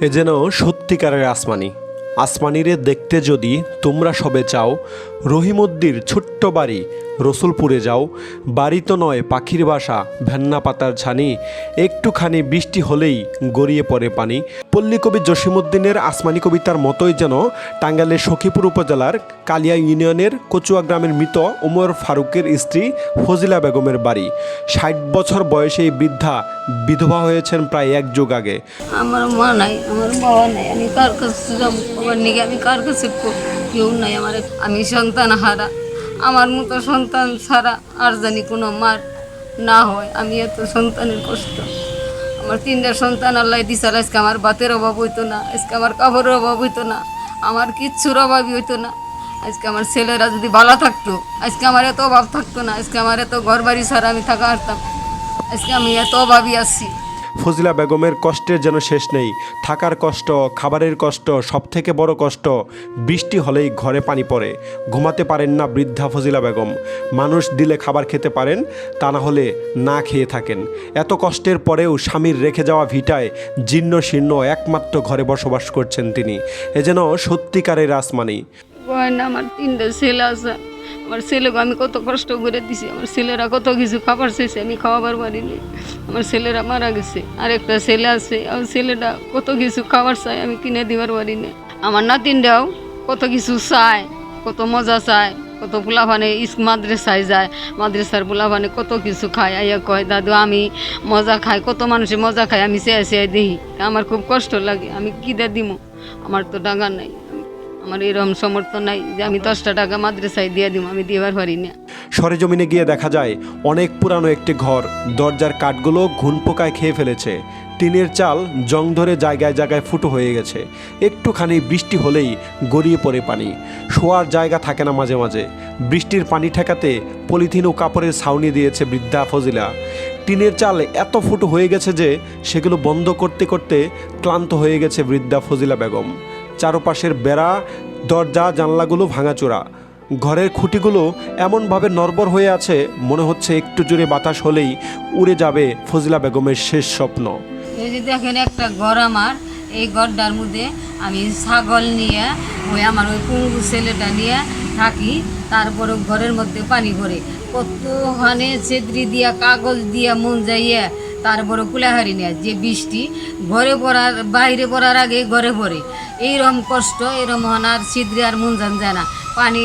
এ যেন সত্যিকারের আসমানি। আসমানিরে দেখতে যদি তোমরা সবে চাও রহিমদ্দির ছোট্ট বাড়ি রসুলপুরে যাও। বাড়ি তো নয়, পাখির বাসা, ভেন্না পাতার ছানি। একটুখানি বৃষ্টি হলেই গড়িয়ে পড়ে পানি। পল্লী কবি জসিমুদ্দিনের আসমানি কবিতার মতোই যেন টাঙ্গাইলের সখীপুর উপজেলার কালিয়া ইউনিয়নের কচুয়া গ্রামের মৃত ওমর ফারুকের স্ত্রী ফজিলা বেগমের বাড়ি। ষাট বছর বয়সে এই বৃদ্ধা বিধবা হয়েছেন প্রায় এক যুগ আগে। আমার মা নাই, আমার বাবা নাই। আমি কার কাছে আমি কার কাছে কেউ নাই আমার। আমি সন্তান হারা। আমার মতো সন্তান ছাড়া আর জানি কোনো মার না হয়। আমি এত সন্তানের কষ্ট। আমার তিনটা সন্তান আল্লাহ দিশার আজকে আমার বাতের অভাব হইতো না, আজকে আমার কাপড়ের অভাব হইতো না, আমার কিচ্ছুর অভাবই হইতো না। আজকে আমার ছেলেরা যদি ভালো থাকতো, আজকে আমার এত অভাব থাকতো না, আজকে আমার এত ঘর বাড়ি ছাড়া আমি থাকা হারতাম আজকে আমি এত অভাবই আছি। ফজিলা বেগমের কষ্টের যেন শেষ নেই। থাকার কষ্ট, খাবারের কষ্ট সব থেকে বড় কষ্ট, বৃষ্টি হলেই ঘরে পানি পড়ে। ঘুমাতে পারেন না বৃদ্ধা ফজিলা বেগম। মানুষ দিলে খাবার খেতে পারেন, তা না হলে না খেয়ে থাকেন। এত কষ্টের পরেও স্বামীর রেখে যাওয়া ভিটায় জীর্ণ শীর্ণ একমাত্র ঘরে বসবাস করছেন তিনি। এ যেন সত্যিকারের আসমানি। আমার তিনটে আমার ছেলেকে আমি কত কষ্ট করে দিছি, আমার ছেলেরা কত কিছু খাবার চাইছে, আমি খাওয়াবার পারিনি। আমার ছেলেরা মারা গেছে। আর একটা ছেলে আছে, আমার ছেলেটা কত কিছু খাবার চায় আমি কিনে দিবার পারিনি আমার নাতিনটাও কত কিছু চায়, কত মজা চায়, কত পোলাভানে মাদ্রাসায় যায়, মাদ্রাসার পোলাভানে কত কিছু খায়। আইয়া কয়, দাদু, আমি মজা খাই, কত মানুষে মজা খায়, আমি চেয়ে চেয়ে দেখি। আমার খুব কষ্ট লাগে, আমি কী দিয়ে দিমু? আমার তো টাকা নাই। আমার এরকম সমর্থ নাই যে আমি দশটা টাকা মাদ্রাসায় দিয়ে দিব আমি দিবার পারি না। সরেজমিনে গিয়ে দেখা যায়, অনেক পুরানো একটি ঘর। দরজার কাঠগুলো ঘুন পোকায় খেয়ে ফেলেছে। টিনের চাল জং ধরে জায়গায় জায়গায় ফুটো হয়ে গেছে। একটুখানি বৃষ্টি হলেই গড়িয়ে পড়ে পানি। শোয়ার জায়গা থাকে না মাঝে মাঝে। বৃষ্টির পানি ঠেকাতে পলিথিন ও কাপড়ের ছাউনি দিয়েছে বৃদ্ধা ফজিলা। টিনের চাল এত ফুটো হয়ে গেছে যে সেগুলো বন্ধ করতে করতে ক্লান্ত হয়ে গেছে বৃদ্ধা ফজিলা বেগম। চারপাশের বেড়া, দরজা, জানলাগুলো ভাঙাচোরা। ঘরের খুঁটিগুলো এমনভাবে নড়বর হয়ে আছে, মনে হচ্ছে একটু জোরে বাতাস হলেই উড়ে যাবে ফজিলা বেগমের শেষ স্বপ্ন। এই যে দেখেন, একটা ঘর আমার। এই ঘরটার মধ্যে আমি ছাগল নিয়ে, ওই আমার ওই পুঙ্গু ছেলেটা নিয়ে থাকি। তারপরে ঘরের মধ্যে পানি ভরে। কতখানে ছেত্রি দিয়া, কাগজ দিয়া মন যাইয়া তারপরে কুলাহারি নিয়ে। যে বৃষ্টি, ঘরে পড়ার, বাইরে পড়ার আগে ঘরে পড়ে। এইরকম কষ্ট এরকম হন আর ছিদ্রি আর মন যান যায় না। পানি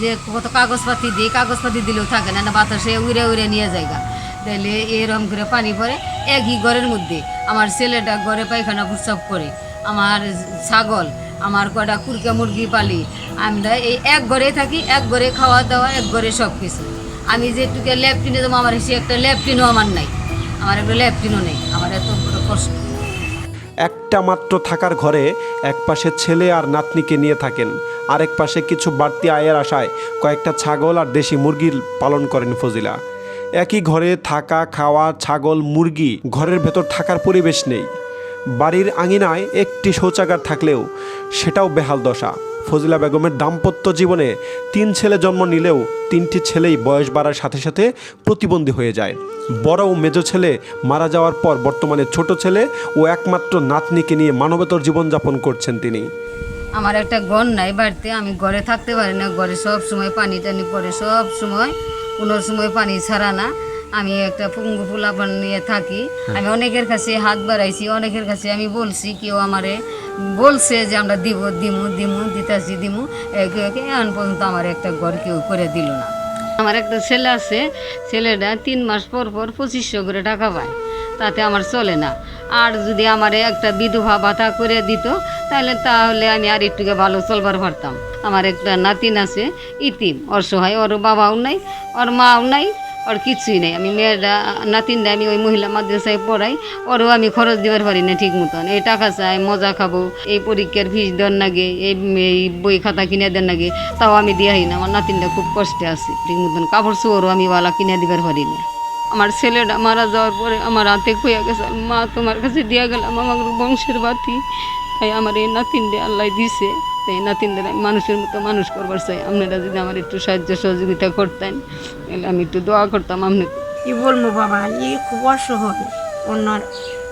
যে কত কাগজপাতি দিই কাগজপাতি দিলেও থাকে না না বাতাসে উড়ে উড়ে নিয়ে যায়গা। তাহলে এরকম করে পানি পড়ে একই ঘরের মধ্যে। আমার ছেলেটা ঘরে পায়খানা প্রস্রাব করে, আমার ছাগল, আমার কটা কুরকা মুরগি পালি। আমরা এই এক ঘরে থাকি, এক ঘরে খাওয়া দাওয়া, এক ঘরে সব কিছু আমি যেটুকু ল্যাপটিনে দেবো, আমার সে একটা ল্যাপটিনও আমার নাই। আমার একটা ল্যাপটিনও নেই। আমার এত বড় কষ্ট। একটা মাত্র থাকার ঘরে এক পাশে ছেলে আর নাতনিকে নিয়ে থাকেন। আরেক পাশে কিছু বাড়তি আয়ের আশায় কয়েকটা ছাগল আর দেশি মুরগির পালন করেন ফজিলা। একই ঘরে থাকা, খাওয়া, ছাগল, মুরগি ঘরের ভেতর থাকার পরিবেশ নেই। বাড়ির আঙিনায় একটি শৌচাগার থাকলেও সেটাও বেহাল দশা। ফজিলা বেগমের দাম্পত্য জীবনে তিন ছেলে জন্ম নিলেও তিনটি ছেলেই বয়স বাড়ার সাথে সাথে প্রতিবন্ধী হয়ে যায়। বড় ও মেজ ছেলে মারা যাওয়ার পর বর্তমানে ছোট ছেলে ও একমাত্র নাতনিকে নিয়ে মানবেতর জীবনযাপন করছেন তিনি। আমার একটা ঘর নাই বাড়িতে, আমি ঘরে থাকতে পারি না, ঘরে সব সময় পানি টানি পড়ে, সব সময় কোনো সময় পানি ছাড়া না। আমি একটা পুঙ্গু ফুলাপান নিয়ে থাকি। আমি অনেকের কাছে হাত বাড়াইছি অনেকের কাছে আমি বলছি কেউ আমারে বলছে যে আমরা দিব দিমু দিমু দিতাছি দিমু। এখন পর্যন্ত আমার একটা ঘর কেউ করে দিল না। আমার একটা ছেলে আছে ছেলেটা তিন মাস পর পর পঁচিশশো করে টাকা পায়। তাতে আমার চলে না। আর যদি আমার একটা বিধবা ভাতা করে দিত তাহলে তাহলে আমি আর একটুকে ভালো চলবার পারতাম। আমার একটা নাতিন আছে ইতিম। অসহায় ওর বাবাও নাই ওর মাও নাই ওর কিছুই নেই। আমি মেয়েরা নাতিনটা আমি ওই মহিলা মাদ্রাসায় পড়াই, ওরও আমি খরচ দিবার পারি না ঠিক মতন। এই টাকা চাই, মজা খাব, এই পরীক্ষার ফিস দেন নাগে, এই বই খাতা কিনে দেন নাগে, তাও আমি দিয়াই না। আমার নাতিনটা খুব কষ্টে আছে ঠিক মতন। কাপড় চোরও আমি ওয়ালা কিনে দিবার পারি না। আমার ছেলেটা মারা যাওয়ার পরে আমার হাতে খুঁয়া গেছে। মা তোমার কাছে দিয়া গেলাম আমার বংশের বাতি। তাই আমার এই নাতিনটা আল্লাহ দিছে। তাই নাতিনদের আমি মানুষের মতো মানুষ করবার চাই। আপনারা যদি আমার একটু সাহায্য সহযোগিতা করতেন, তাহলে আমি একটু দোয়া করতাম আপনি কি বলব বাবা, ই খুব অসহায় ওনার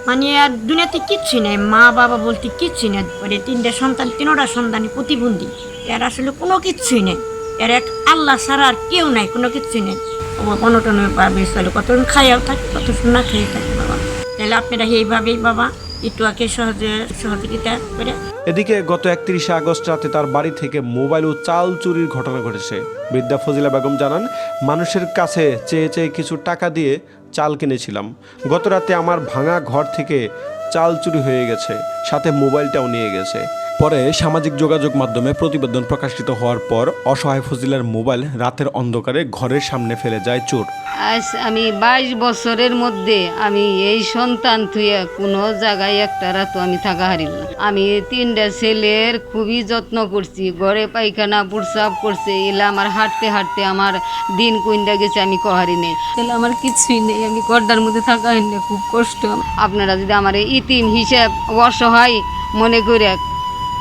মানে আর দুনিয়াতে কিচ্ছু নেই। মা, বাবা বলতে কিচ্ছু নেই। ওরে তিনটা সন্তান, তিনোটা সন্তানই প্রতিবন্ধী। এর আসলে কোনো কিচ্ছুই নেই। এর এক আল্লাহ ছাড়া আর কেউ নাই, কোনো কিচ্ছুই নেই। অনটনে পাবে চলে। কতক্ষণ খাইয়াও থাকে কতক্ষণ না খেয়ে থাকে বাবা। তাহলে আপনারা এইভাবেই বাবা এদিকে গত একত্রিশে আগস্ট রাতে তার বাড়ি থেকে মোবাইল ও চাল চুরির ঘটনা ঘটেছে। বিদ্যা ফজিলা বেগম জানান, মানুষের কাছে চেয়ে চেয়ে কিছু টাকা দিয়ে চাল কিনেছিলাম। গত রাতে আমার ভাঙা ঘর থেকে চাল চুরি হয়ে গেছে, সাথে মোবাইলটাও নিয়ে গেছে। পরে সামাজিক যোগাযোগ মাধ্যমে প্রতিবেদন প্রকাশিত হওয়ার পর অসহায় ফজিলার মোবাইল রাতের অন্ধকারে ঘরের সামনে ফেলে যায় চোর। আজ আমি বাইশ বছরের মধ্যে আমি এই সন্তান থুয়ে কোনো জায়গায় একটা রাত আমি থাকা হারিল না। আমি তিনটা ছেলের খুবই যত্ন করছি ঘরে পায়খানা প্রসাব করছে এলে আমার হাঁটতে হাঁটতে আমার দিন কুইন্ডা গেছে আমি কহারি নেই। তাহলে আমার কিছুই নেই আমি গড্ডার মধ্যে থাকা হয়নি খুব কষ্ট। আপনারা যদি আমার এই ইতিম হিসেব অসহায় মনে করে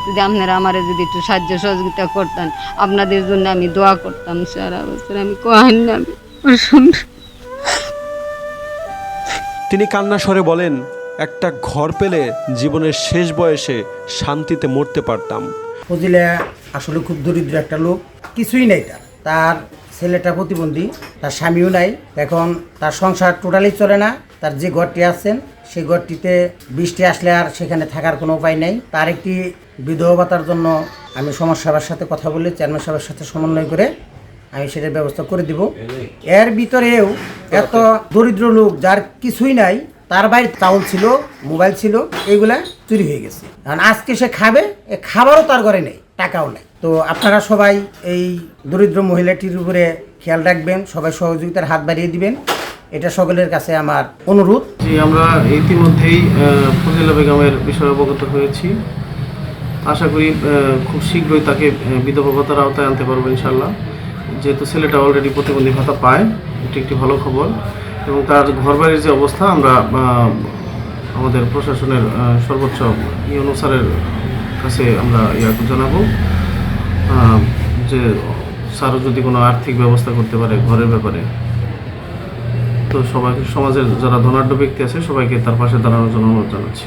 যদি আপনারা আমার যদি একটু সাহায্য সহযোগিতা করতেন আপনাদের জন্য আমি দোয়া করতাম সারা বছর আমি কহান না আমি তিনি কান্না স্বরে বলেন একটা ঘর পেলে জীবনের শেষ বয়সে শান্তিতে মরতে পারতাম। ফজিলা আসলে খুব দরিদ্র একটা লোক কিছুই নেই তার। তার ছেলেটা প্রতিবন্ধী তার স্বামীও নাই। এখন তার সংসার টোটালি চলে না। তার যে ঘরটি আছেন সেই ঘরটিতে বৃষ্টি আসলে আর সেখানে থাকার কোনো উপায় নেই। তার একটি বিধবা ভাতার জন্য আমি সমাজ সেবার সাথে কথা বলে, চেয়ারম্যান সাহেবের সাথে সমন্বয় করে আমি সেটার ব্যবস্থা করে দিব। এর ভিতরেও এত দরিদ্র লোক যার কিছুই নাই, তার বাড়ির চাউল ছিল, মোবাইল ছিল এইগুলা চুরি হয়ে গেছে। কারণ আজকে সে খাবে, এ খাবারও তার ঘরে নেই, টাকাও নেই। তো আপনারা সবাই এই দরিদ্র মহিলাটির উপরে খেয়াল রাখবেন, সবাই সহযোগিতার হাত বাড়িয়ে দিবেন। এটা সকলের কাছে আমার অনুরোধ। আমরা ইতিমধ্যেই ফজিলা বেগমের বিষয়ে অবগত হয়েছি। আশা করি খুব শীঘ্রই তাকে বিধবা ভাতার আওতায় আনতে পারব ইনশাল্লাহ যেহেতু ছেলেটা অলরেডি প্রতিবন্ধী ভাতা পায়, এটি একটি ভালো খবর। এবং তার ঘরবাড়ির যে অবস্থা, আমরা আমাদের প্রশাসনের সর্বোচ্চ ই অনুসারের কাছে আমরা ইয়া জানাব। যে স্যারও যদি কোনো আর্থিক ব্যবস্থা করতে পারে ঘরের ব্যাপারে। তো সবাই সমাজের যারা ধনাঢ্য ব্যক্তি আছে, সবাইকে তার পাশে দাঁড়ানোর জন্য অনুরোধ জানাচ্ছি।